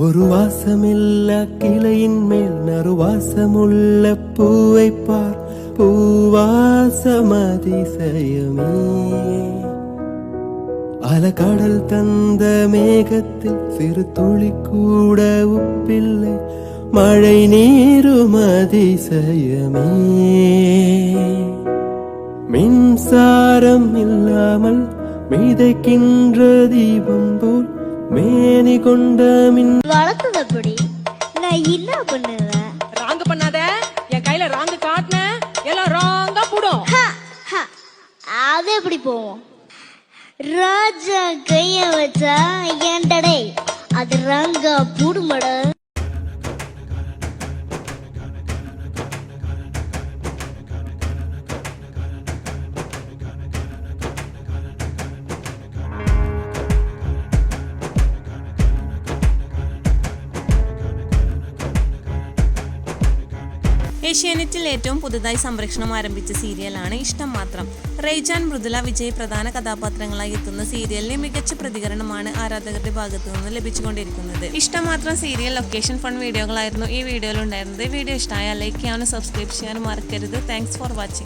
ஒரு வாசமில்ல கிளையின் மேல் நறுவாசமுள்ள பூவை பார். பூவாசம் அதிசயமே அலகடல் தந்த மேகத்தில் சிறு துளி கூட உப்பில்லை. மழை நீரும் அதிசயமே. மின்சாரம் இல்லாமல் மிதைக்கின்ற தீபம் போல் மேனி கொண்ட மின் வளர்த்தது அப்படி நான் என்ன பண்ணுவேன்? ராங்கு பண்ணாத. என் கையில ராங்கு காட்டின. எல்லாம் ராங்கா போடும். ஹ, ஹ. அது எப்படி போவோம்? ராஜா கைய வச்சா ஏன்டடே அது ഏഷ്യാനെറ്റിൽ ഏറ്റവും പുതുതായി സംരക്ഷണം ആരംഭിച്ച സീരിയലാണ് ഇഷ്ടം മാത്രം. റെയ്ജാൻ മൃദുല വിജയ് പ്രധാന കഥാപാത്രങ്ങളായി എത്തുന്ന സീരിയലിന് മികച്ച പ്രതികരണമാണ് ആരാധകരുടെ ഭാഗത്തു നിന്ന് ലഭിച്ചുകൊണ്ടിരിക്കുന്നത്. ഇഷ്ടം മാത്രം സീരിയൽ ലൊക്കേഷൻ ഫൺ വീഡിയോകളായിരുന്നു ഈ വീഡിയോയിൽ ഉണ്ടായിരുന്നത് വീഡിയോ ഇഷ്ടമായ ലൈക്ക് ചെയ്യാനും സബ്സ്ക്രൈബ് ചെയ്യാനും മറക്കരുത്. Thanks for watching